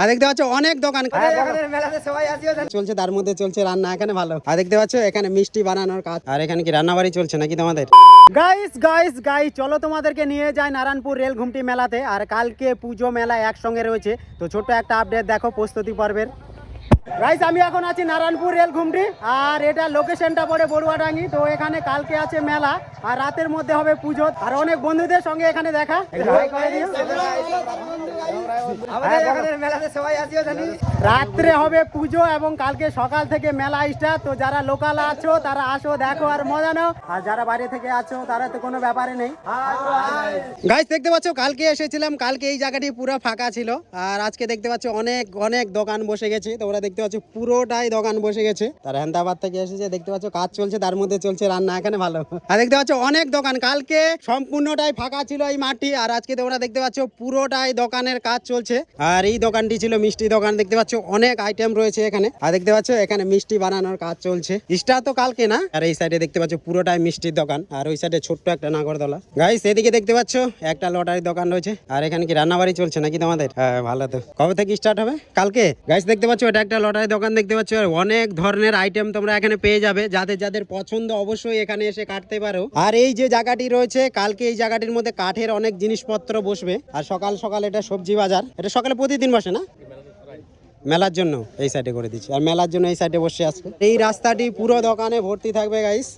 আর দেখতে পাচ্ছ অনেক দোকান চলছে তার মধ্যে চলছে রান্না এখানে ভালো আর দেখতে পাচ্ছ এখানে মিষ্টি বানানোর কাজ আর এখানে কি রান্না বাড়ি চলছে নাকি তোমাদের গাইস গাইস গাইস চলো তোমাদেরকে নিয়ে যাই নারায়ণপুর রেল ঘুমটি মেলাতে আর কালকে পুজো মেলা একসঙ্গে রয়েছে তো ছোট্ট একটা আপডেট দেখো প্রস্তুতি পর্বের গাইস আমি এখন আছি নারায়ণপুর রেল ঘুমটি আর এটা লোকেশনটা পড়ে বড়ুয়াডাঙ্গি তো এখানে কালকে আছে মেলা আর রাতের মধ্যে হবে পুজো আর অনেক বন্ধুদের সঙ্গে এখানে দেখা রাত্রে হবে পুজো এবং কালকে সকাল থেকে মেলা স্টার্ট তো যারা লোকাল আছো, তারা আসো, দেখো আর মজা নাও। আর যারা বাইরে থেকে আছো, তারা তো কোনো ব্যাপারে নেই। গাইস দেখতে পাচ্ছ, কালকে এসেছিলাম, কালকে এই জায়গাটি পুরো ফাঁকা ছিল। আর আজকে দেখতে পাচ্ছ, অনেক অনেক দোকান বসে গেছে। তোমরা দেখতে পাচ্ছ, পুরোটাই দোকান বসে গেছে। তার হেন্দাবাদ থেকে এসেছে, দেখতে পাচ্ছ, কাজ চলছে, তার মধ্যে চলছে রান্না, এখানে ভালো। আর দেখতে পাচ্ছ, অনেক দোকান। কালকে সম্পূর্ণটাই ফাঁকা ছিল এই মাটি আর আজকে তোমরা দেখতে পাচ্ছ, পুরোটাই দোকানের কাজ চলছে। আর এই দোকানটি ছিল মিষ্টি দোকান, দেখতে পাচ্ছ অনেক আইটেম রয়েছে এখানে। আর দেখতে পাচ্ছ এখানে মিষ্টি বানানোর কাজ চলছে। স্টার তো কালকে না? আর এই সাইডে দেখতে পাচ্ছ পুরোটাই মিষ্টির দোকান। আর ওই সাইডে ছোট্ট একটা নাগরদোলা। গাইস এদিকে দেখতে পাচ্ছ একটা লটারির দোকান রয়েছে। আর এখানে কি রান্নাবাড়ি চলছে নাকি তোমাদের? হ্যাঁ ভালো তো। কবে থেকে স্টার্ট হবে? কালকে? গাইস দেখতে পাচ্ছ এটা একটা লটারি দোকান, দেখতে পাচ্ছ? আর অনেক ধরনের আইটেম তোমরা এখানে পেয়ে যাবে। যাদের যাদের পছন্দ অবশ্যই এখানে এসে কাটতে পারো। আর এই যে জায়গাটি রয়েছে, কালকে এই জায়গাটির মধ্যে কাঠের অনেক জিনিসপত্র বসবে। আর সকাল সকাল এটা সবজি বাজার। এটা সকালে প্রতিদিন বসে না? মেলার জন্য এই সাইডে করে দিচ্ছি। আর মেলার জন্য এই সাইডে বসে আসবে এই রাস্তাটি পুরো দোকানে ভর্তি থাকবে গাইস